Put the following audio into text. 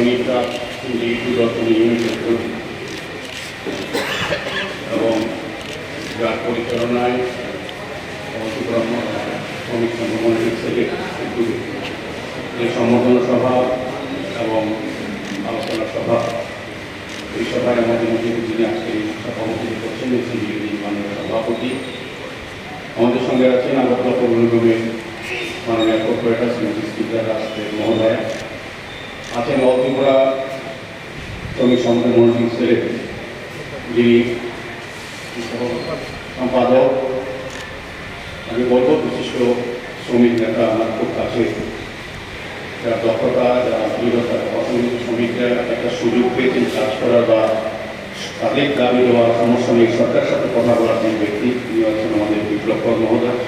যেহেতু দর্শন ইউনিটের প্রতি এবং যার পরিচালনায় শ্রমিক সংগঠনের সেক্রেটারি এই সম্বোধনা সভা এবং আলোচনা সভা এই সভায় আমাদের মধ্যে যিনি আজকে সভাপতি করছেন সিবিডি মাননীয় সভাপতি আমাদের সঙ্গে আছেন আগরতলা পৌর নিগমের মাননীয় কর্পোরেটর ত্রিপুরা শ্রমিক সংগঠন মনিটরিং সেলের যিনি সম্পাদক আমি বলব, বিশিষ্ট শ্রমিক নেতা আমার খুব কাছে। যার দক্ষতা, যার দৃঢ়তা অসংখ্য শ্রমিকরা একটা সুযোগ পেয়েছেন কাজ করার বা তাদের দাবি দেওয়া সমসাময়িক সরকারের সাথে কথা বলার যে ব্যক্তি, তিনি হচ্ছেন আমাদের বিপ্লব কর মহোদয়